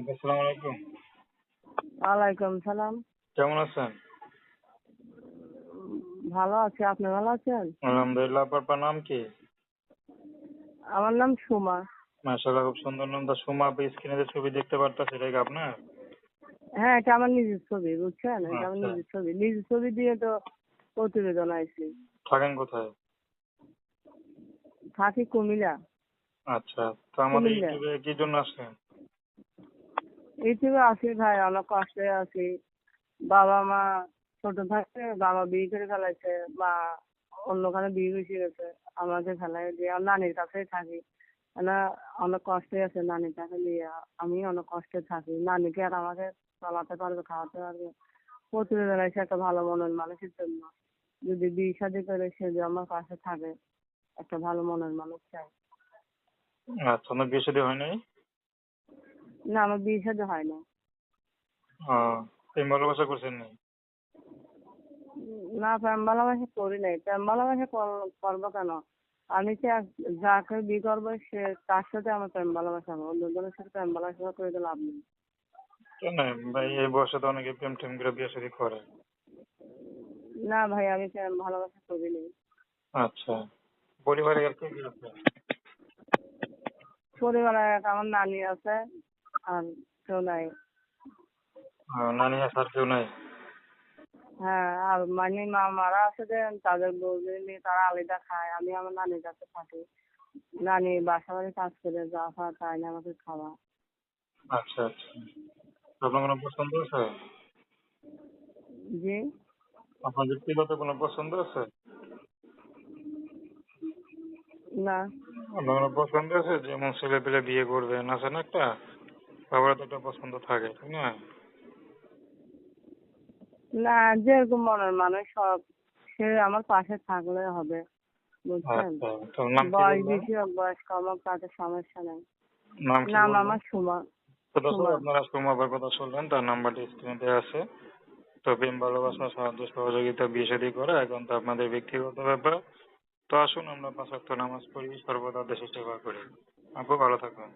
আসসালামু আলাইকুম। ওয়ালাইকুম সালাম। কেমন আছেন? ভালো আছি আপনি ভালো আছেন? আলহামদুলিল্লাহ আপনার নাম কি? আমার নাম সুমা। মাশাআল্লাহ খুব সুন্দর নাম। তো সুমা আপনি স্ক্রিনে যে ছবি দেখতে পারতা সেটা কি আপনার? হ্যাঁ এটা আমার নিজের ছবি বুঝছেন? এটা আমার আচ্ছা। নিজের ছবি। নিজের ছবি দিয়ে তো প্রতিবেদন আইছি। থাকেন কোথায়? থাকি কুমিল্লা। আচ্ছা তো আমাদের ইউটিউবে কি জন্য আসলেন? ইউটিউবে আছি ভাই, অনেক কষ্টে আছি। বাবা মা, ছোট থাকতে বাবা বিয়ে করে ফেলাইছে, মা অন্যখানে বিয়ে বসে গেছে, আমাকে ফেলাই দিয়ে নানির কাছেই থাকি। না অনেক কষ্টে আছে কাছে নিয়ে আমি অনেক কষ্টে থাকি। নানিকে আর আমাকে চালাতে পারবে, খাওয়াতে পারবে। প্রতিবেদন এসে একটা ভালো মনের মানুষের জন্য। যদি বিয়ে শাদী করে সে যে আমার পাশে থাকে, একটা ভালো মনের মানুষ চাই। আচ্ছা বিয়ে না আমার বিয়ে শাদী হয় না। প্রেম ভালোবাসা করছেন নি? না প্রেম ভালোবাসা করি নাই। প্রেম ভালোবাসা করব কেন? আমি যে যাকে বিয়ে করব সে তার সাথে আমার প্রেম ভালোবাসা হবে। অন্যজনের সাথে প্রেম ভালোবাসা করে তো লাভ নেই। কেন? ভাই এই বয়সে তো অনেকে প্রেম টেম করে বিয়ে শাদী করে। না ভাই আমি প্রেম ভালোবাসা করি নাই। আচ্ছা। পরিবারে আর কে কে আছে? পরিবারে আমার নানি আছে। আর কেউ নাই। নানি আর কেউ নাই। হ্যাঁ আর মানে মামারা আছে যে তাদের বউদের নিয়ে তারা আলাদা খায়। আমি আমার নানির কাছে থাকি। নানি বাসা বাড়ি কাজ করে যা ফা তাই না আমাকে খাওয়া আচ্ছা আচ্ছা। আপনার কোনো পছন্দ আছে? জি? আপনার ব্যক্তিগত কোনো পছন্দ আছে? না। আপনার কোনো পছন্দ আছে? যেমন ছেলে পেলে বিয়ে করবেন আছে না একটা? সবার তো একটা পছন্দ থাকে তাই না? না যেরকম মনের মানুষ সব সে আমার পাশে থাকলে হবে বুঝছেন? আচ্ছা বয়স বেশি হোক বয়স কম হোক তাতে সমস্যা নাই। নাম? আমার সুমা। তো দর্শক আপনারা সুমাবার কথা শুনলেন তার নাম্বারটি স্ক্রিনে দেওয়া আছে। তো প্রেম ভালোবাসা সাহায্য সহযোগিতা বিয়ে শাদী করা এখন তো আপনাদের ব্যক্তিগত ব্যাপার। তো আসুন আমরা পাঁচ নামাজ পড়ি সর্বদা দেশের সেবা করি। আপু ভালো থাকবেন